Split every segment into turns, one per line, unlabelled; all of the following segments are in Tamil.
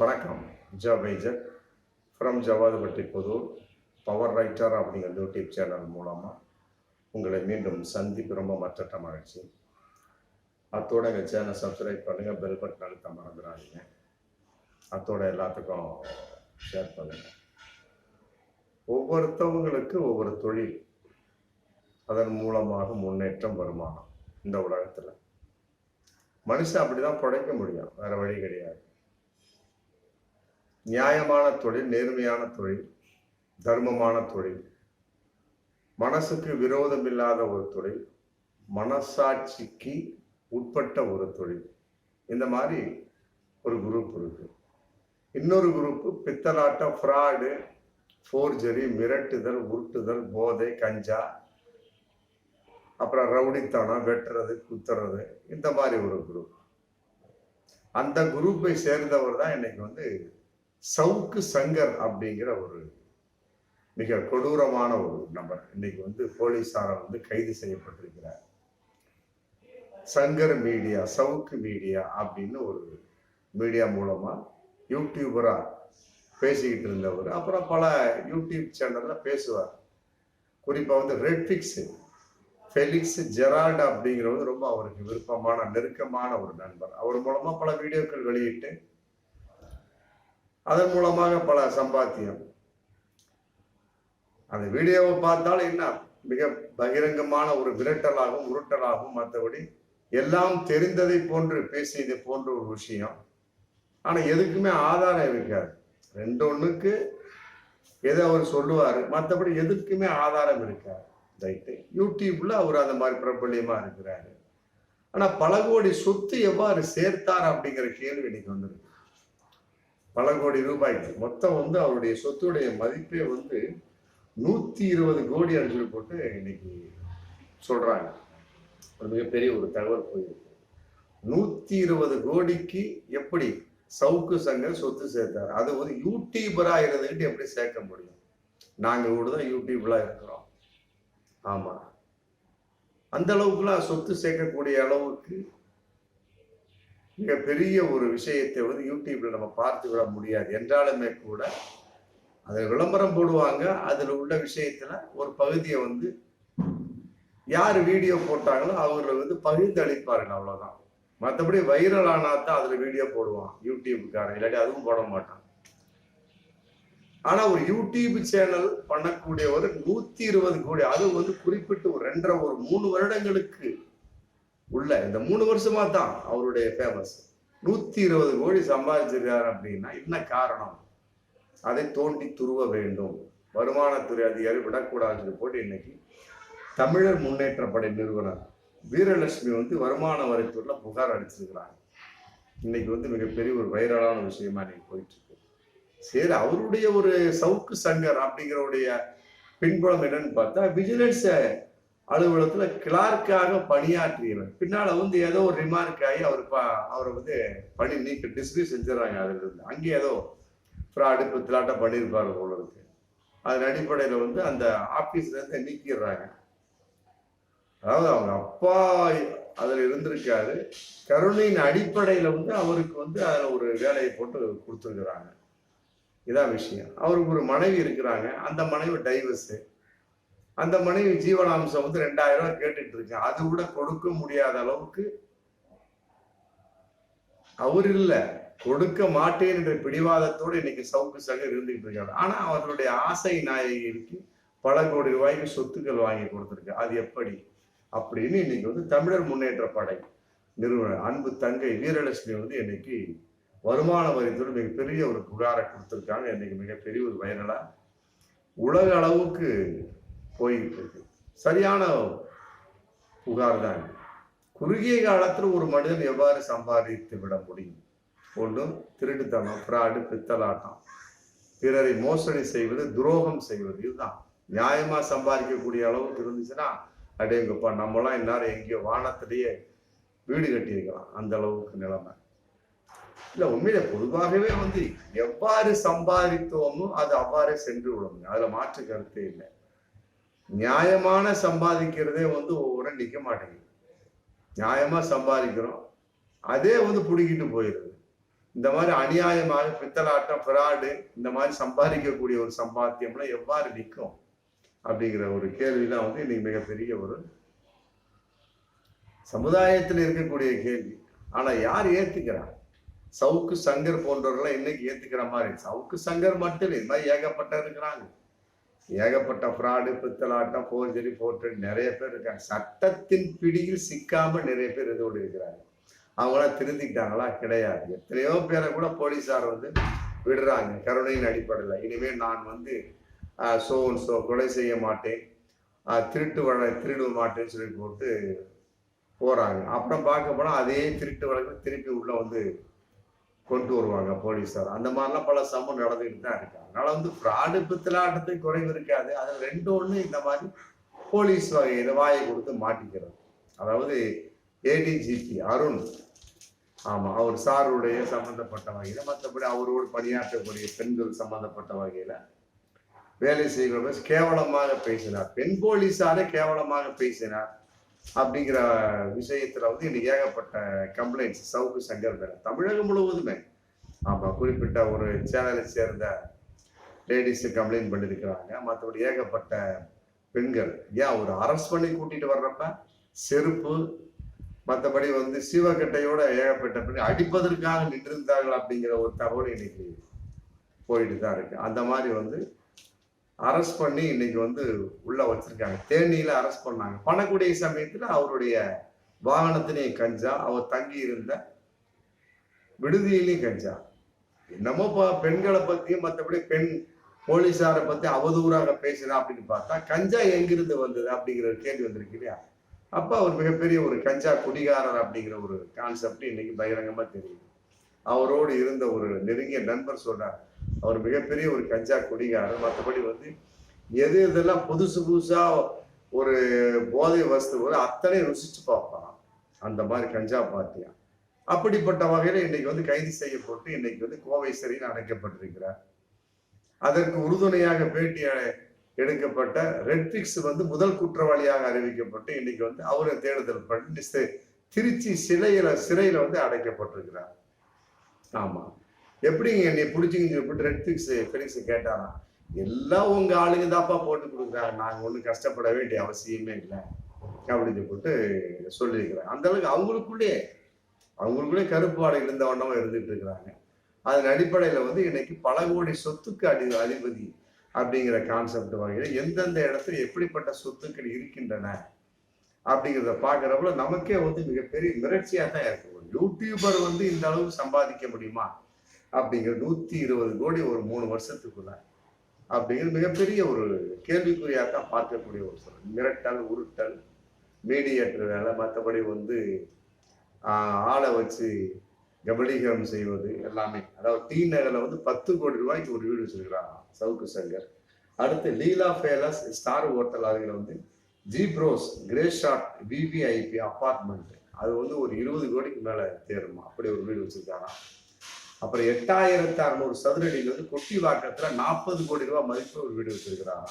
வணக்கம். ஜா பைஜக் from Javadupatti Pudur. Power writer அப்படிங்கிற யூடியூப் சேனல் மூலமாக உங்களை மீண்டும் சந்திப்பு. ரொம்ப மற்றற்ற மகிழ்ச்சி. அத்தோட எங்கள் சேனல் சப்ஸ்கிரைப் பண்ணுங்கள் பெல் பட்டன் அழுத்த மறந்துடாதீங்க. அத்தோட எல்லாத்துக்கும் ஷேர் பண்ணுங்கள் ஒவ்வொருத்தவங்களுக்கு ஒவ்வொரு தொழில். அதன் மூலமாக முன்னேற்றம் வருமானம் இந்த உலகத்தில். மனுஷன் அப்படிதான் பிழைக்க முடியும். வேறு வழி கிடையாது. நியாயமான தொழில் நேர்மையான தொழில் தர்மமான தொழில் மனசுக்கு விரோதம் இல்லாத ஒரு தொழில் மனசாட்சிக்கு உட்பட்ட ஒரு தொழில். இந்த மாதிரி ஒரு குரூப் இருக்கு. இன்னொரு குரூப்பு பித்தலாட்டம் ஃப்ராடு ஃபோர்ஜரி மிரட்டுதல் உருட்டுதல் போதை கஞ்சா அப்புறம் ரவுடித்தனம் வெட்டுறது குத்துறது இந்த மாதிரி ஒரு குரூப் அந்த குரூப்பை சேர்ந்தவர் தான் இன்னைக்கு வந்து சவுக்கு சங்கர் அப்படிங்கிற ஒரு மிக கொடூரமான ஒரு நபர். இன்னைக்கு வந்து போலீசாரால் வந்து கைது செய்யப்பட்டிருக்கிறார். சங்கர் மீடியா சவுக்கு மீடியா அப்படின்னு ஒரு மீடியா மூலமா யூடியூபரா பேசிக்கிட்டு இருந்தவர். அப்புறம் பல யூடியூப் சேனல்ல பேசுவார். குறிப்பா வந்து ரெட்ஃபிக்ஸ் ஃபெலிக்ஸ் ஜெரால்டு அப்படிங்கிறது ரொம்ப அவருக்கு விருப்பமான நெருக்கமான ஒரு நண்பர். அவர் மூலமா பல வீடியோக்கள் வெளியிட்டு அதன் மூலமாக பல சம்பாத்தியம். அந்த வீடியோவை பார்த்தாலும் என்ன? மிக பகிரங்கமான ஒரு விரட்டலாகவும் உருட்டலாகவும் மற்றபடி எல்லாம் தெரிந்ததை போன்று பேசியதை போன்ற ஒரு விஷயம். ஆனா எதுக்குமே ஆதாரம் இருக்காது. ரெண்டு ஒண்ணுக்கு எதை அவர் சொல்லுவார். மற்றபடி எதுக்குமே ஆதாரம் இருக்காது. ரைட்டு. யூடியூப்ல அவர் அந்த மாதிரி பிரபல்யமா இருக்கிறாரு. ஆனா பல கோடி சொத்து எவ்வாறு சேர்த்தார் அப்படிங்கிற கேள்வி இன்னைக்கு வந்திருக்கு. பல கோடி ரூபாய்க்கு மொத்தம் வந்து அவருடைய சொத்துடைய மதிப்பே வந்து நூத்தி இருபது கோடி அடிச்சு போட்டு இன்னைக்கு சொல்றாங்க. ஒரு மிகப்பெரிய ஒரு தகவல் போயிருக்கு. நூத்தி இருபது கோடிக்கு எப்படி சவுக்கு சங்கர் சொத்து சேர்த்தார்? அது ஒரு யூடியூபரா இருந்துகிட்டு எப்படி சேர்க்க முடியும்? நாங்க கூட தான் யூடியூப்லாம் இருக்கிறோம். ஆமா. அந்த அளவுக்குலாம் சொத்து சேர்க்கக்கூடிய அளவுக்கு மிகப்பெரிய ஒரு விஷயத்தை வந்து யூடியூப்ல நம்ம பார்த்து விட முடியாது. என்றாலுமே கூட அதில் விளம்பரம் போடுவாங்க. அதில் உள்ள விஷயத்துல ஒரு பகுதியை வந்து யார் வீடியோ போட்டாங்களோ அவங்களை வந்து பகிர்ந்தளிப்பாருங்க அவ்வளோதான் மற்றபடி வைரல் ஆனால் தான் அதில் வீடியோ போடுவான் யூடியூபுக்காரன் இல்லாட்டி அதுவும் போட மாட்டான். ஆனால் ஒரு யூடியூப் சேனல் பண்ணக்கூடிய ஒரு நூற்றி இருபது கோடி. அது வந்து குறிப்பிட்டு ஒரு ரெண்டரை ஒரு மூணு வருடங்களுக்கு உள்ள இந்த மூணு வருஷமா தான் அவருடைய ஃபேமஸ் நூத்தி இருபது கோடி சம்பாதிச்சிருக்காரு அப்படின்னா என்ன காரணம்? அதை தோண்டி துருவ வேண்டும். வருமானத்துறை அதிகாரி விடக்கூடாதுன்னு போட்டு இன்னைக்கு தமிழர் முன்னேற்ற படை நிறுவனர் வீரலட்சுமி வந்து வருமான வரித்துறையில புகார் அடிச்சிருக்கிறாங்க இன்னைக்கு வந்து மிகப்பெரிய ஒரு வைரலான விஷயமா இன்னைக்கு போயிட்டு இருக்கு சரி அவருடைய ஒரு சவுக்கு சங்கர் அப்படிங்கிறவுடைய பின்புலம் என்னன்னு பார்த்தா விஜிலன்ஸை அலுவலகத்துல கிளார்க்காக பணியாற்றியவர். பின்னால வந்து ஏதோ ஒரு ரிமார்க் ஆகி அவர் அவரை வந்து பணி நீக்க டிஸ்மிஸ் செஞ்சிடறாங்க அதுல இருந்து. அங்கே ஏதோ ஃப்ராடு பித்தலாட்டம் பண்ணியிருப்பாரு போல இருக்கு. அதன் அடிப்படையில வந்து அந்த ஆபீஸ்ல இருந்து நீக்கிடுறாங்க. அதாவது அவங்க அப்பா அதுல இருந்திருக்காரு. கருணையின் அடிப்படையில வந்து அவருக்கு வந்து அதுல ஒரு வேலையை போட்டு கொடுத்துருக்குறாங்க. இதான் விஷயம். அவருக்கு ஒரு மனைவி இருக்கிறாங்க. அந்த மனைவி டைவர்ஸு அந்த மனைவி ஜீவனாம்சம் வந்து ரெண்டாயிரம் ரூபாய் கேட்டுட்டு இருக்கேன். அது கூட கொடுக்க முடியாத அளவுக்கு அவர் இல்ல. கொடுக்க மாட்டேன் என்ற பிடிவாதத்தோடு இன்னைக்கு சவுக்கு சக இருந்துகிட்டு இருக்காரு. ஆனா அவர்களுடைய ஆசை நாயகிக்கு பல கோடி ரூபாய்க்கு சொத்துக்கள் வாங்கி கொடுத்துருக்கு. அது எப்படி? அப்படின்னு இன்னைக்கு வந்து தமிழர் முன்னேற்ற படை நிறுவனர் அன்பு தங்கை வீரலட்சுமி வந்து இன்னைக்கு வருமான வரித்துறை மிகப்பெரிய ஒரு புகாரை கொடுத்துருக்காங்க. இன்னைக்கு மிகப்பெரிய ஒரு வைரலா உலக அளவுக்கு போய்கிட்டு இருக்கு சரியான புகார் தான் குறுகிய காலத்தில் ஒரு மனிதன் எவ்வாறு சம்பாதித்து விட முடியும்? ஒன்று திருட்டுத்தனம் ஃப்ராடு பித்தலாட்டம். பிறரை மோசடி செய்வது துரோகம் செய்வது இதுதான். நியாயமாக சம்பாதிக்கக்கூடிய அளவுக்கு இருந்துச்சுன்னா அடேங்கப்பா நம்மளாம் இந்நேரம் எங்கேயோ வானத்திலேயே வீடு கட்டியிருக்கலாம். அந்த அளவுக்கு நிலைமை. இல்லை உண்மையில பொதுவாகவே வந்து எவ்வாறு சம்பாதித்தோமோ அது அவ்வாறே சென்று விடும். அதில் மாற்று கருத்தே இல்லை. நியாயமான சம்பாதிக்கிறதே வந்து ஒவ்வொரு நிற்க மாட்டேங்குது. நியாயமா சம்பாதிக்கிறோம். அதே வந்து பிடிக்கிட்டு போயிடுது இந்த மாதிரி அநியாயமாக பித்தலாட்டம் பிராடு இந்த மாதிரி சம்பாதிக்கக்கூடிய ஒரு சம்பாத்தியம்லாம் எவ்வாறு நிற்கும் அப்படிங்கிற ஒரு கேள்விதான் வந்து இன்னைக்கு மிகப்பெரிய ஒரு சமுதாயத்தில் இருக்கக்கூடிய கேள்வி. ஆனா யார் ஏத்துக்கிறா? சவுக்கு சங்கர் போன்றவர்கள்லாம் இன்னைக்கு ஏத்துக்கிற மாதிரி சவுக்கு சங்கர் மட்டும் இல்லை இது மாதிரி ஏகப்பட்ட இருக்கிறாங்க. ஏகப்பட்ட ஃப்ராடு பித்தலாட்டம் போர்ஜரி போட்டு நிறைய பேர் இருக்காங்க. சட்டத்தின் பிடியில் சிக்காமல் நிறைய பேர் இதோடு இருக்கிறாங்க. அவங்களாம் திருந்திக்கிட்டாங்களா கிடையாது. எத்தனையோ பேரை கூட போலீஸார் வந்து விடுறாங்க. கருணையின் அடிப்படையில். இனிமேல் நான் வந்து சோ சோ கொலை செய்ய மாட்டேன். திருட்டு வழ திருடு மாட்டேன்னு சொல்லி போட்டு போகிறாங்க அப்புறம் பார்க்க போனால் அதே திருட்டு வழக்கு திருப்பி உள்ளே வந்து கொண்டு வருவாங்க போலீஸார். அந்த மாதிரிலாம் பல சம்பவம் நடந்துக்கிட்டு தான் இருக்கு. அதனால வந்து ஃப்ராடு பித்தலாட்டத்துக்கு குறைவு இருக்காது. அதில் ரெண்டு ஒன்று இந்த மாதிரி போலீஸ் வகையில் வாயை கொடுத்து மாட்டிக்கிறது. அதாவது ஏடிஜிபி அருண். ஆமாம் அவர் சாருடைய சம்பந்தப்பட்ட வகையில் மற்றபடி அவரோடு பணியாற்றக்கூடிய பெண்கள் சம்பந்தப்பட்ட வகையில் வேலை செய்கிறவர் கேவலமாக பேசினார். பெண் போலீஸாரே கேவலமாக பேசினார். அப்படிங்கிற விஷயத்துல வந்து இன்னைக்கு ஏகப்பட்ட கம்ப்ளைண்ட்ஸ் சவுக்கு சங்கர் மேல தமிழகம் முழுவதுமே. ஆமா குறிப்பிட்ட ஒரு சேனலை சேர்ந்த லேடிஸ் கம்ப்ளைண்ட் பண்ணியிருக்கிறாங்க மற்றபடி ஏகப்பட்ட பெண்கள். ஏன் ஒரு அரசு பண்ணி கூட்டிட்டு வர்றப்ப? செருப்பு மற்றபடி வந்து சிவகட்டையோட ஏகப்பட்ட பெண் அடிப்பதற்காக நின்றிருந்தார்கள் அப்படிங்கிற ஒரு தகவல் இன்னைக்கு போயிட்டு தான் இருக்கு. அந்த மாதிரி வந்து அரெஸ்ட் பண்ணி இன்னைக்கு வந்து உள்ள வச்சிருக்காங்க. தேனியில அரெஸ்ட் பண்ணாங்க. பண்ணக்கூடிய சமயத்துல அவருடைய வாகனத்திலேயும் கஞ்சா அவர் தங்கி இருந்த விடுதியிலையும் கஞ்சா. என்னமோ பெண்களை பத்தியும் மற்றபடி பெண் போலீஸாரை பத்தி அவதூறாக பேசுறா அப்படின்னு பார்த்தா கஞ்சா எங்கிருந்து வந்தது அப்படிங்கிற கேள்வி வந்திருக்கு இல்லையா? அப்ப அவர் மிகப்பெரிய ஒரு கஞ்சா குடிகாரர் அப்படிங்கிற ஒரு கான்செப்ட் இன்னைக்கு பகிரங்கமா தெரியுது. அவரோடு இருந்த ஒரு நெருங்கிய நண்பர் சொல்றாரு அவர் மிகப்பெரிய ஒரு கஞ்சா குடிகாரர். மற்றபடி வந்து எது எதெல்லாம் புதுசு புதுசா ஒரு போதை வஸ்து அத்தனை ருசிச்சு பார்ப்பான் அந்த மாதிரி கஞ்சா பார்ட்டியா அப்படிப்பட்ட வகையில இன்னைக்கு வந்து கைது செய்யப்பட்டு இன்னைக்கு வந்து கோவை சிறையில் அடைக்கப்பட்டிருக்கிறார். அதற்கு உறுதுணையாக பேட்டி எடுக்கப்பட்ட ரெட்ரிக்ஸ் வந்து முதல் குற்றவாளியாக அறிவிக்கப்பட்டு இன்னைக்கு வந்து அவரை தேடுதல் பண்ணி திருச்சி சிலையில சிறையில வந்து அடைக்கப்பட்டிருக்கிறார். ஆமா. எப்படிங்க என்னை பிடிச்சிங்கன்னு சொல்லிட்டு ரெட்ரிக்ஸ் ஃபெலிக்ஸ் கேட்டாராம் எல்லாம் உங்க ஆளுங்க தாப்பா போட்டு கொடுக்குறாங்க. நாங்கள் ஒன்றும் கஷ்டப்பட வேண்டிய அவசியமே இல்லை. அப்படின்னு போட்டு சொல்லியிருக்கிறாங்க. அந்த அளவுக்கு அவங்களுக்குள்ளே அவங்களுக்குள்ளே கருப்பு வாடகை இருந்த வண்ணமா இருந்துட்டு இருக்கிறாங்க. அதன் அடிப்படையில் வந்து இன்னைக்கு பல கோடி சொத்துக்கு அடி அதிபதி அப்படிங்கிற கான்செப்ட் வகையில் எந்தெந்த இடத்துல எப்படிப்பட்ட சொத்துக்கள் இருக்கின்றன அப்படிங்கிறத பார்க்குறப்பல நமக்கே வந்து மிகப்பெரிய மிரட்சியாக தான் இருக்கும். யூடியூபர் வந்து இந்த அளவுக்கு சம்பாதிக்க முடியுமா? அப்படிங்கிற நூத்தி இருபது கோடி ஒரு மூணு வருஷத்துக்குள்ள. அப்படிங்கிற மிகப்பெரிய ஒரு கேள்விக்குறியாக தான் பார்க்கக்கூடிய ஒரு சொல் மிரட்டல் உருட்டல் மீடியேட்டர் வேலை மற்றபடி வந்து ஆளை வச்சு கபலீகரம் செய்வது எல்லாமே. அதாவது டி நகரில் வந்து பத்து கோடி ரூபாய்க்கு ஒரு வீடு வச்சுருக்கிறான் சவுக்கு சங்கர். அடுத்து லீலா ஃபேலஸ் ஸ்டார் ஹோட்டல் அருகில் வந்து ஜிப்ரோஸ் கிரே ஷாட் விவிஐபி அப்பார்ட்மெண்ட் அது வந்து ஒரு இருபது கோடிக்கு மேலே தேருமா? அப்படி ஒரு வீடு வச்சிருக்காராம். அப்புறம் எட்டாயிரத்தி அறுநூறு சதுரடியில் வந்து கொட்டிவாக்கத்துல நாற்பது கோடி ரூபாய் மதிப்பு ஒரு வீடு வச்சிருக்கிறாங்க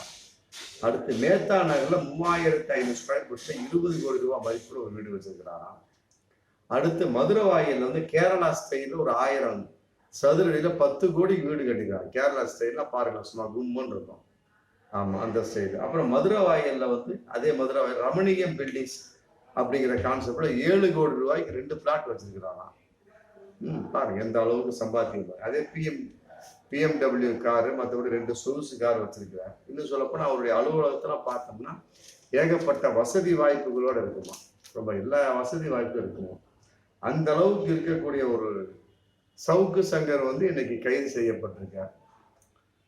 அடுத்து மேத்தா நகரில் மூவாயிரத்தி ஐநூறு ஸ்கொயர் ஃபீட்ல இருபது கோடி ரூபாய் மதிப்புல ஒரு வீடு வச்சிருக்கிறாங்க அடுத்து மதுரை வாயில் வந்து கேரளா ஸ்டைலில் ஒரு ஆயிரம் சதுரடியில் பத்து கோடிக்கு வீடு கட்டிக்கிறாங்க கேரளா ஸ்டைலில் பாருங்க சும்மா கும்மன் இருக்கும். ஆமாம் அந்த ஸ்டைல் அப்புறம் மதுரை வாயிலில் வந்து அதே மதுரை வாயில் ரமணியம் பில்டிங்ஸ் அப்படிங்கிற கான்செப்டில் ஏழு கோடி ரூபாய்க்கு ரெண்டு பிளாட் வச்சிருக்கிறாராம் பாருங்க எந்த அளவுக்கு சம்பாத்தியம் அதே பிஎம் பிஎம்டபிள்யூ காரு மற்றபடி ரெண்டு சொகுசு கார் வச்சிருக்கிறார் இன்னும் சொல்லப்போனா அவருடைய அலுவலகத்துல பார்த்தோம்னா ஏகப்பட்ட வசதி வாய்ப்புகளோட இருக்குமா. ரொம்ப எல்லா வசதி வாய்ப்பும் இருக்குமா. அந்த அளவுக்கு இருக்கக்கூடிய ஒரு சவுக்கு சங்கர் வந்து இன்னைக்கு கைது செய்யப்பட்டிருக்கார்.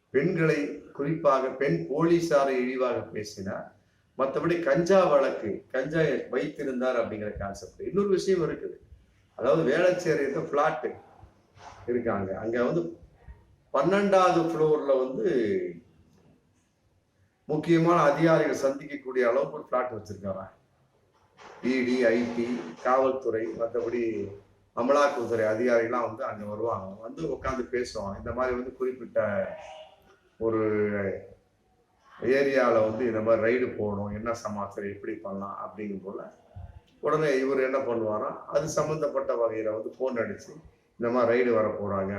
பெண்களை குறிப்பாக பெண் போலீசாரை இழிவாக பேசினார். மற்றபடி கஞ்சா வழக்கு கஞ்சா வைத்திருந்தார் அப்படிங்கிற கான்செப்ட் இன்னொரு விஷயம் இருக்குது. அதாவது வேளச்சேரியில் ஃப்ளாட்டு இருக்காங்க. அங்கே வந்து பன்னெண்டாவது ஃப்ளோரில் வந்து முக்கியமான அதிகாரிகள் சந்திக்கக்கூடிய அளவுக்கு ஒரு ஃப்ளாட் வச்சிருக்காங்க. இடி ஐடி காவல்துறை மற்றபடி அமலாக்கத்துறை அதிகாரிகள்லாம் வந்து அங்கே வருவாங்க. வந்து உட்காந்து பேசுவாங்க. இந்த மாதிரி வந்து குறிப்பிட்ட ஒரு ஏரியாவில் வந்து இந்த மாதிரி ரைடு போகணும். என்ன சமாச்சாரம் எப்படி பண்ணலாம் அப்படிங்கும் போல உடனே இவர் என்ன பண்ணுவாராம் அது சம்மந்தப்பட்ட வகையில் வந்து ஃபோன் அடித்து இந்த மாதிரி ரைடு வர போகிறாங்க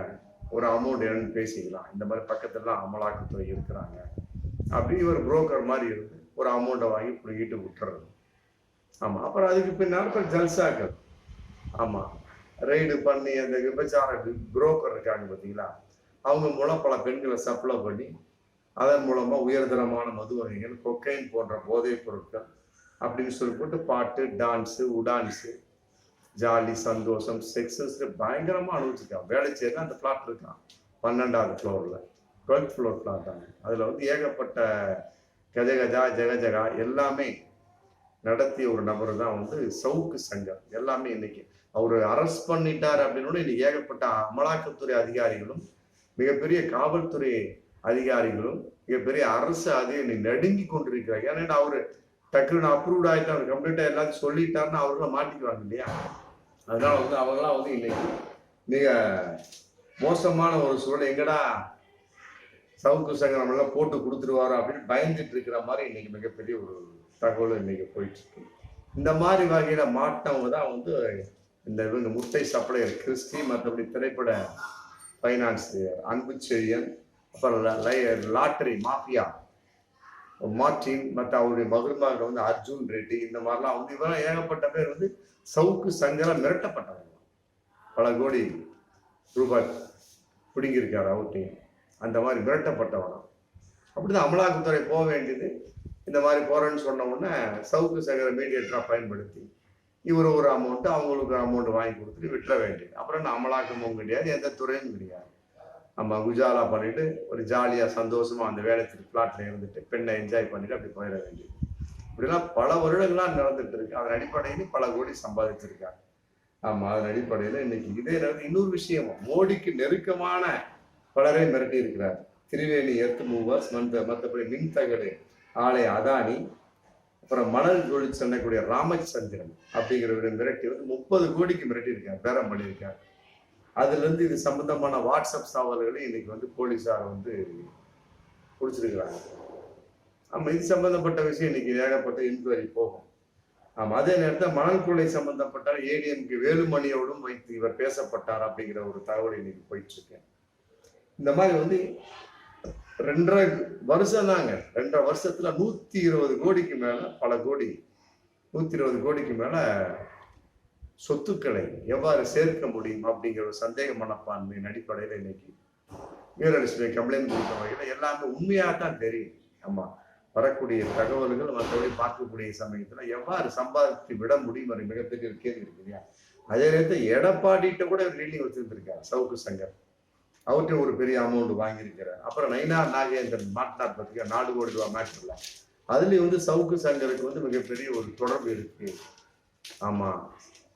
ஒரு அமௌண்ட் என்னன்னு பேசிக்கலாம். இந்த மாதிரி பக்கத்துலலாம் அமலாக்கத்துறை இருக்கிறாங்க. அப்படி இவர் புரோக்கர் மாதிரி இருந்து ஒரு அமௌண்ட்டை வாங்கி பிடிக்கிட்டு விட்டுறது. ஆமாம் அப்புறம் அதுக்கு பின்னால் இப்போ ஜல்சாக்கள் ஆமாம் ரைடு பண்ணி அந்த விபச்சார புரோக்கர் இருக்காங்க பார்த்தீங்களா அவங்க மூலம் பல பெண்களை சப்ளை பண்ணி அதன் மூலமாக உயர்தரமான மது வகைகள் கொக்கைன் போன்ற போதைப் பொருட்கள் அப்படின்னு சொல்லி போட்டு பாட்டு டான்ஸு உடான்ஸு ஜாலி சந்தோஷம் செக்ஸஸ் பயங்கரமாக அனுபவிச்சிருக்கான். வேலை செய்யலாம் அந்த பிளாட் இருக்கான். பன்னெண்டாவது ஃப்ளோரில் டுவெல்த் ஃப்ளோர் பிளாட் தாங்க அதில் வந்து ஏகப்பட்ட கஜகஜா ஜெகஜகா எல்லாமே நடத்திய ஒரு நபர் தான் வந்து சவுக்கு சங்கர் எல்லாமே இன்னைக்கு. அவர் அரெஸ்ட் பண்ணிட்டார் அப்படின்னு இன்னைக்கு ஏகப்பட்ட அமலாக்கத்துறை அதிகாரிகளும் மிகப்பெரிய காவல்துறை அதிகாரிகளும் மிகப்பெரிய அரசு அதிகாரி நடுங்கி கொண்டிருக்கிறார் ஏன்னா அவர் டக்குன்னு அப்ரூவ்ட் ஆயிட்டு அவர் கம்ப்ளீட்டா எல்லாத்தையும் சொல்லிட்டாருன்னு அவர்களும் மாட்டிக்குவாங்க இல்லையா? அதனால வந்து அவங்களாம் வந்து இன்னைக்கு மிக மோசமான ஒரு சூழல் எங்கடா சவுக்கு சங்கரம் எல்லாம் போட்டு கொடுத்துருவாரோ அப்படின்னு பயந்துட்டு இருக்கிற மாதிரி இன்னைக்கு மிகப்பெரிய ஒரு தகவல் இன்னைக்கு போயிட்டு இருக்கு. இந்த மாதிரி வகையில மாட்டவங்க தான் வந்து இந்த இவங்க முட்டை சப்ளையர் கிறிஸ்டி மற்றபடி திரைப்பட ஃபைனான்ஸ் அன்பு செழியன் அப்புறம் லாட்டரி மாஃபியா மார்டின் மற்ற அவருடைய மகன்மார்கள் வந்து அர்ஜுன் ரெட்டி இந்த மாதிரிலாம் வந்து இவரெல்லாம் ஏகப்பட்ட பேர் வந்து சவுக்கு சங்கெல்லாம் மிரட்டப்பட்டவங்க. பல கோடி ரூபாய் பிடுங்கியிருக்காரு அவர்கிட்டையும். அந்த மாதிரி மிரட்டப்பட்டவனம் அப்படிதான் அமலாக்கத்துறை போக வேண்டியது. இந்த மாதிரி போறேன்னு சொன்ன உடனே சவுக்கு சங்கர மீடியேட்டராக பயன்படுத்தி இவர் ஒரு அமௌண்ட்டு அவங்களுக்கு ஒரு அமௌண்ட் வாங்கி கொடுத்துட்டு விட்டுற வேண்டியது. அப்புறம் நான் அமலாக்கமும் கிடையாது எந்த துறையும் கிடையாது. நம்ம குஜாலா பண்ணிட்டு ஒரு ஜாலியா சந்தோஷமா அந்த வேலைக்கு பிளாட்ல இருந்துட்டு பெண்ணை என்ஜாய் பண்ணிட்டு அப்படி போயிட வேண்டியது. இப்படிலாம் பல வருடங்களாக நடந்துட்டு இருக்கு. அதன் அடிப்படையில் பல கோடி சம்பாதிச்சிருக்காங்க. ஆமா அதன் அடிப்படையில இன்னைக்கு இதே நேரத்தில் இன்னொரு விஷயம் மோடிக்கு நெருக்கமான பலரை மிரட்டி இருக்கிறார். திரிவேணி எர்த் மூவர்ஸ் மற்ற மற்றபடி மின்தகடு ஆலை அதானி அப்புறம் மணல் தொழில் செல்லக்கூடிய ராமச்சந்திரன் அப்படிங்கிறவரை மிரட்டி வந்து முப்பது கோடிக்கு மிரட்டி இருக்கார் பேரம் பண்ணியிருக்கார். அதுலேருந்து இது சம்பந்தமான வாட்ஸ்அப் சாவல்களை இன்னைக்கு வந்து போலீஸார் வந்து பிடிச்சிருக்கிறாங்க. ஆமாம் இது சம்பந்தப்பட்ட விஷயம். இன்னைக்கு ஏகப்பட்ட இன்கொயரி போகும். ஆமாம் அதே நேரத்தில் மணல் கொள்ளை சம்பந்தப்பட்ட ஏடிஎம்கே வேலுமணியோடும் வைத்து இவர் பேசப்பட்டார் அப்படிங்கிற ஒரு தகவல் இன்னைக்கு போயிட்டுருக்கேன் இந்த மாதிரி வந்து ரெண்டரை வருஷம் தாங்க. ரெண்டரை வருஷத்தில் நூற்றி இருபது கோடிக்கு மேலே பல கோடி நூற்றி இருபது கோடிக்கு மேலே சொத்துக்களை எவ்வாறு சேர்க்க முடியும் அப்படிங்கிற ஒரு சந்தேக மனப்பான்மையின் அடிப்படையில் இன்னைக்கு வீரலட்சுமி கம்ப்ளைண்ட் கொடுத்த வகையில் எல்லாமே உண்மையாக தான் தெரியும். ஆமா வரக்கூடிய தகவல்கள் மற்றபடி பார்க்கக்கூடிய சமயத்துல எவ்வாறு சம்பாதித்து விட முடியும் ஒரு மிகப்பெரிய கேள்வி இருக்கு இல்லையா? அதே நேரத்தில் எடப்பாடிட்ட கூட ரீலிங் வச்சிருந்திருக்காரு சவுக்கு சங்கர். அவர்கிட்ட ஒரு பெரிய அமௌண்ட் வாங்கியிருக்கிறார். அப்புறம் நைனார் நாகேந்திரன் மாட்டினார் பத்திரிக்கா நாலு கோடி ரூபாய் மேட்ச்ல அதுலயும் வந்து சவுக்கு சங்கருக்கு வந்து மிகப்பெரிய ஒரு தொடர்பு இருக்கு. ஆமா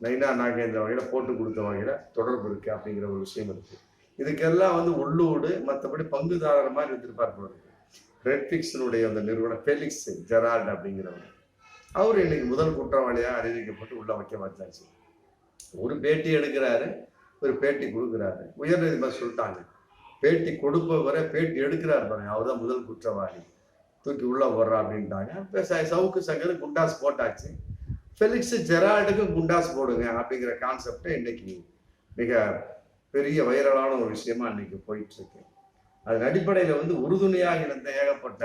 நைனா நாகேந்திர வகையில் போட்டு கொடுத்த வகையில் தொடர்பு இருக்கு அப்படிங்கிற ஒரு விஷயம் இருக்கு. இதுக்கெல்லாம் வந்து உள்ளூடு மற்றபடி பங்குதாரர் மாதிரி இருந்திருப்பார் போல இருக்கு. அந்த நிறுவனம் ஃபெலிக்ஸ் ஜெரால்ட் அப்படிங்கிறவர். அவர் இன்னைக்கு முதல் குற்றவாளியாக அறிவிக்கப்பட்டு உள்ள வைக்க வச்சாச்சு ஒரு பேட்டி எடுக்கிறாரு ஒரு பேட்டி கொடுக்குறாரு. உயர்நீதிமன்றம் சொல்லிட்டாங்க. பேட்டி கொடுப்பவரை பேட்டி எடுக்கிறார் பாருங்க. அவர் தான் முதல் குற்றவாளி. தூக்கி உள்ள போடுறா அப்படின்ட்டாங்க. சவுக்கு சங்கர் குண்டாஸ் போட்டாச்சு. ஃபெலிக்ஸ் ஜெரால்டுக்கும் குண்டாஸ் போடுங்க அப்படிங்கிற கான்செப்ட் இன்னைக்கு மிக பெரிய வைரலான ஒரு விஷயமா இன்னைக்கு போயிட்டு இருக்கு அதன் அடிப்படையில் வந்து உறுதுணையாக இருந்த ஏகப்பட்ட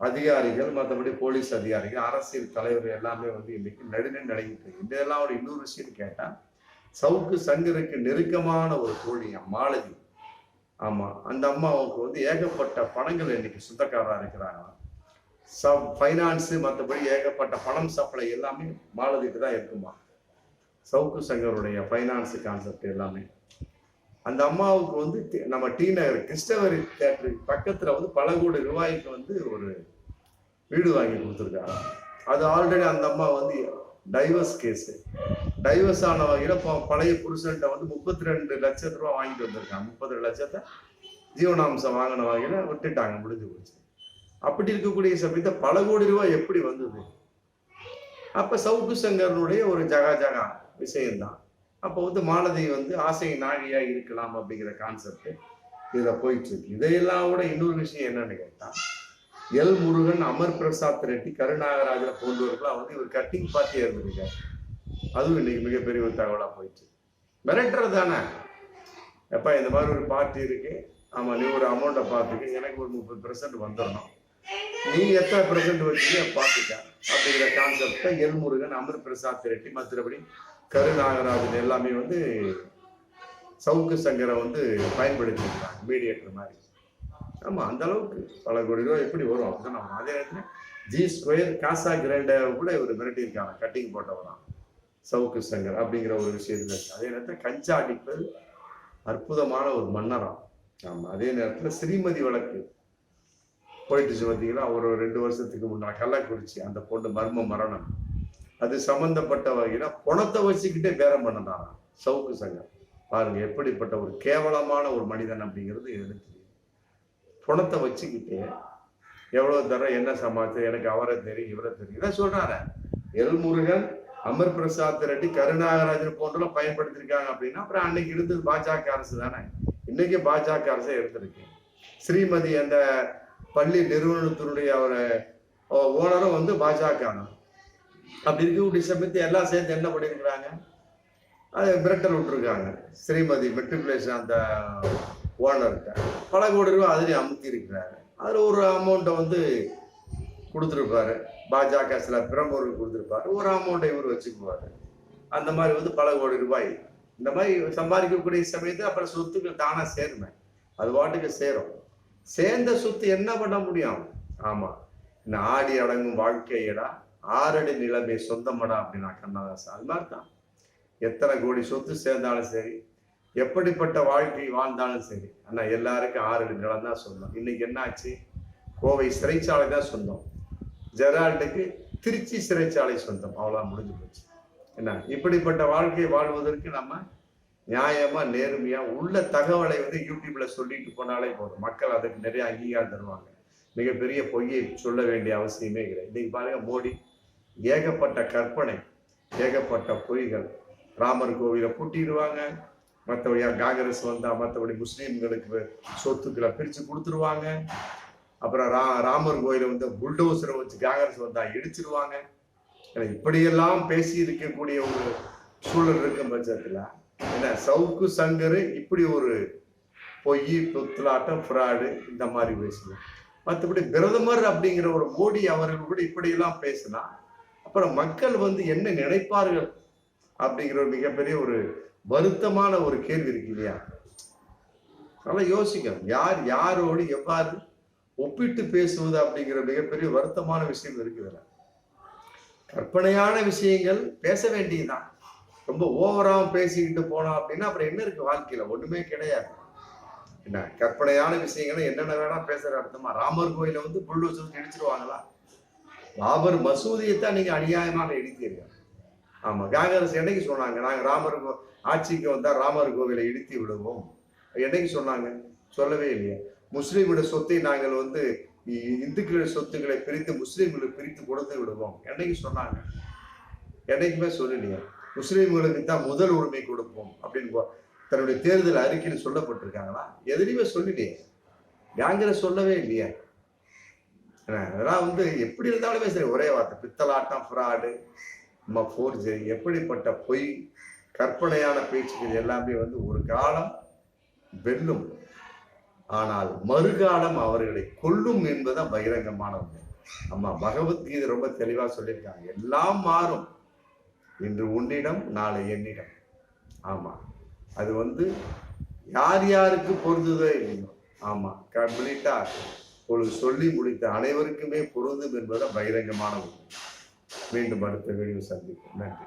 அதிகாரிகள் மற்றபடி போலீஸ் அதிகாரிகள் அரசியல் தலைவர் எல்லாமே வந்து இன்னைக்கு நடுநிலை நடங்கிட்டு இருக்கு. இதெல்லாம் ஒரு இன்னொரு விஷயம் கேட்டால் சவுக்கு சங்கருக்கு நெருக்கமான ஒரு தோழி மாலதி. ஆமா அந்த அம்மாவுக்கு வந்து ஏகப்பட்ட பணங்கள் இன்னைக்கு சொந்தக்காரரா இருக்கிறாங்க. சப் ஃபைனான்ஸு மற்றபடி ஏகப்பட்ட பணம் சப்ளை எல்லாமே மாலதிக்கு தான் இருக்குமா? சவுக்கு சங்கருடைய ஃபைனான்ஸு கான்செப்ட் எல்லாமே. அந்த அம்மாவுக்கு வந்து நம்ம டி நகர் கிறிஸ்டவரி தேட்டருக்கு பக்கத்தில் வந்து பல கோடி ரூபாய்க்கு வந்து ஒரு வீடு வாங்கி கொடுத்துருக்காங்க. அது ஆல்ரெடி அந்த அம்மா வந்து டைவர்ஸ் கேஸு டைவர்ஸ் ஆன வகையில் இப்போ பழைய புருஷன்ட்ட வந்து முப்பத்தி ரெண்டு லட்சத்து ரூபா வாங்கிட்டு வந்திருக்காங்க. முப்பத்தி ரெண்டு லட்சத்தை ஜீவனாம்சம் வாங்கின வகையில் விட்டுட்டாங்க முடிஞ்சு போச்சு. அப்படி இருக்கக்கூடிய சமயத்தை பல கோடி ரூபாய் எப்படி வந்தது? அப்ப சவுக்கு சங்கரனுடைய ஒரு ஜகா ஜகா விஷயம்தான். அப்போ வந்து மாலதி வந்து ஆசை நாழியா இருக்கலாம் அப்படிங்கிற கான்செப்ட் இதுல போயிட்டு இருக்கு. இதையெல்லாம் விட இன்னொரு விஷயம் என்னன்னு கேட்டா எல் முருகன் அமர் பிரசாத் ரெட்டி கருநாகராஜர் போன்றவர்களாம் வந்து இவர் கட்டிங் பார்ட்டியா இருந்திருக்காரு. அதுவும் இன்னைக்கு மிகப்பெரிய ஒரு தகவலா போயிட்டு மிரட்டுறது தானே? எப்பா இந்த மாதிரி ஒரு பார்ட்டி இருக்கு. ஆமா நீ ஒரு அமௌண்ட்டை பார்த்துக்க. எனக்கு ஒரு முப்பது பெர்சன்ட் வந்துடணும். நீ எத்தனை பிரசன்ட் வச்சுக்க பார்த்துக்க. அப்படிங்கிற கான்செப்டை எல்முருகன் அமிர் பிரசாத் ரெட்டி மற்றபடி கருநாகராஜன் எல்லாமே வந்து சவுக்கு சங்கரை வந்து பயன்படுத்திருக்காங்க மீடியேட்டர் மாதிரி. ஆமா அந்த அளவுக்கு பல கோடி ரூபாய் எப்படி வரும் அப்படிதான் நம்ம அதே நேரத்தில் ஜி ஸ்கொயர் காசா கிராண்டை கூட இவர் மிரட்டியிருக்காங்க கட்டிங் போட்டவனா சவுக்கு சங்கர் அப்படிங்கிற ஒரு விஷயத்துல இருக்கு. அதே நேரத்தில் கஞ்சா அடிப்பது அற்புதமான ஒரு மன்னராம். ஆமா அதே நேரத்தில் ஸ்ரீமதி வழக்கு. போயிட்டுச்சு பார்த்தீங்கன்னா ஒரு ரெண்டு வருஷத்துக்கு முன்னால் கள்ளக்குறிச்சி அந்த பொண்ணு மர்ம மரணம். அது சம்பந்தப்பட்ட வகையில பணத்தை வச்சுக்கிட்டே பேரம் பண்ணதாராம் சவுக்கு சங்கர் பாருங்க எப்படிப்பட்ட ஒரு கேவலமான ஒரு மனிதன் அப்படிங்கிறது எனக்கு பணத்தை வச்சுக்கிட்டே எவ்வளவு தர என்ன சமாளிச்சு எனக்கு அவரை தெரியும் இவரை தெரியும். இதான் சொல்றாரு. எல்முருகன் அமர் பிரசாத் ரெட்டி கருணாகராஜன் போன்றெல்லாம் பயன்படுத்திருக்காங்க அப்படின்னா அப்புறம் அன்னைக்கு இருந்தது பாஜக அரசு தானே. இன்னைக்கு பாஜக அரசே எடுத்திருக்கு. ஸ்ரீமதி அந்த பள்ளி நிறுவனத்தினுடைய ஒரு ஓனரும் வந்து பாஜக அப்படி இருக்கக்கூடிய சமயத்தை எல்லாம் சேர்ந்து என்ன பண்ணியிருக்கிறாங்க அது மிரட்டல் விட்டுருக்காங்க. ஸ்ரீமதி மெட்ரிகுலேஷன் அந்த ஓனருக்கு பல கோடி ரூபா அதுலேயும் அமுத்தி இருக்கிறாரு அதில் ஒரு அமௌண்ட்டை வந்து கொடுத்துருப்பாரு. பாஜக சில பிரமுகர்கள் கொடுத்துருப்பாரு. ஒரு அமௌண்ட்டை இவர் வச்சுக்குவாரு. அந்த மாதிரி வந்து பல கோடி ரூபாய். இந்த மாதிரி சம்பாதிக்கக்கூடிய சமயத்தில் அப்புறம் சொத்துக்கள் தானாக சேருமே. அது வாட்டுக்கு சேரும். சேர்ந்த சொத்து என்ன பண்ண முடியும்? ஆமா. இந்த ஆடி அடங்கும் வாழ்க்கையடா ஆறடி நிலைமை சொந்தமடா அப்படின்னா கண்ணதாசன் அது மாதிரி தான். எத்தனை கோடி சொத்து சேர்ந்தாலும் சரி எப்படிப்பட்ட வாழ்க்கை வாழ்ந்தாலும் சரி ஆனா எல்லாருக்கும் ஆறடி நிலம் தான் சொந்தம். இன்னைக்கு என்னாச்சு? கோவை சிறைச்சாலை தான் சொந்தம். ஜெரால்டுக்கு திருச்சி சிறைச்சாலை சொந்தம். அவ்வளோ முடிஞ்சு போச்சு. என்ன? இப்படிப்பட்ட வாழ்க்கையை வாழ்வதற்கு நம்ம நியாயமா நேர்மையா உள்ள தகவலை வந்து யூடியூப்ல சொல்லிட்டு போனாலே போதும். மக்கள் அதுக்கு நிறைய அங்கீகாரம் தருவாங்க. மிகப்பெரிய பொய்யை சொல்ல வேண்டிய அவசியமே கிடையாது இன்னைக்கு பாருங்க மோடி ஏகப்பட்ட கற்பனை ஏகப்பட்ட பொய்கள். ராமர் கோவிலை பூட்டிடுவாங்க. மற்றபடி காங்கிரஸ் வந்தா மற்றபடி முஸ்லீம்களுக்கு சொத்துக்களை பிரிச்சு கொடுத்துருவாங்க. அப்புறம் ரா ராமர் கோயிலை வந்து புல்டோசரை வச்சு காங்கிரஸ் வந்தா இடிச்சிருவாங்க. இப்படியெல்லாம் பேசி இருக்கக்கூடிய ஒரு சூழல் இருக்கும் பட்சத்துல என்ன சவுக்கு சங்கர் இப்படி ஒரு பொய் புத்தலாட்டம் ஃப்ராடு இந்த மாதிரி பேசணும் மற்றபடி பிரதமர் அப்படிங்கிற ஒரு மோடி அவர்கள் கூட இப்படியெல்லாம் பேசினா அப்புறம் மக்கள் வந்து என்ன நினைப்பார்கள் அப்படிங்கிற ஒரு மிகப்பெரிய ஒரு வருத்தமான ஒரு கேள்வி இருக்கு இல்லையா? அதெல்லாம் யோசிக்கணும். யார் யாரோடு எவ்வாறு ஒப்பிட்டு பேசுவது அப்படிங்கிற மிகப்பெரிய வருத்தமான விஷயம் இருக்குதுல கற்பனையான விஷயங்கள் பேச வேண்டியதுதான். ரொம்ப ஓவராக பேசிக்கிட்டு போனோம் அப்படின்னா அப்புறம் என்ன இருக்கு வாழ்க்கையில? ஒண்ணுமே கிடையாது. என்ன கற்பனையான விஷயங்களை என்னென்ன வேணா பேசுற அர்த்தமா? ராமர் கோயில வந்து புல்லூசர் இடிச்சிருவாங்களா? பாபர் மசூதியை தான் நீங்க அநியாயமாக இடித்தீர்கள். ஆமா காங்கிரஸ் என்னைக்கு சொன்னாங்க? நாங்க ராமர் கோ- ஆட்சிக்கு வந்தா ராமர் கோவிலை இடித்து விடுவோம். என்னைக்கு சொன்னாங்க? சொல்லவே இல்லையே. முஸ்லீமோட சொத்தை நாங்கள் வந்து இந்துக்களோட இந்துக்களுடைய சொத்துக்களை பிரித்து முஸ்லீம்களுக்கு பிரித்து கொடுத்து விடுவோம். என்னைக்கு சொன்னாங்க? என்னைக்குமே சொல்லலையே. முஸ்லீம்களுக்கு தான் முதல் உரிமை கொடுப்போம் அப்படின்னு போ- தன்னுடைய தேர்தல் அறிக்கையில் சொல்லப்பட்டிருக்காங்களா? எதுலையுமே சொல்லலையே. காங்கிரஸ் சொல்லவே இல்லையே. அதெல்லாம் வந்து எப்படி இருந்தாலுமே சரி ஒரே வார்த்தை பித்தலாட்டம் ஃப்ராடு நம்ம ஃபோர்ஜரி எப்படிப்பட்ட பொய் கற்பனையான பேச்சுக்கள் எல்லாமே வந்து ஒரு காலம் வெல்லும். ஆனால் மறுகாலம் அவர்களை கொல்லும் என்பதுதான் பகிரங்கமான உண்மை. அம்மா பகவத்கீதை ரொம்ப தெளிவா சொல்லியிருக்காங்க. எல்லாம் மாறும். இன்று உன்னிடம் நாளை என்னிடம். ஆமாம் அது வந்து யார் யாருக்கு பொருந்துதோ இல்லையோ ஆமாம் கம்ப்ளீட்டா ஒரு சொல்லி முடித்த அனைவருக்குமே பொருந்தும் என்பதை பகிரங்கமான உண்மை. மீண்டும் அடுத்த வீடியோ சந்திப்போம். நன்றி.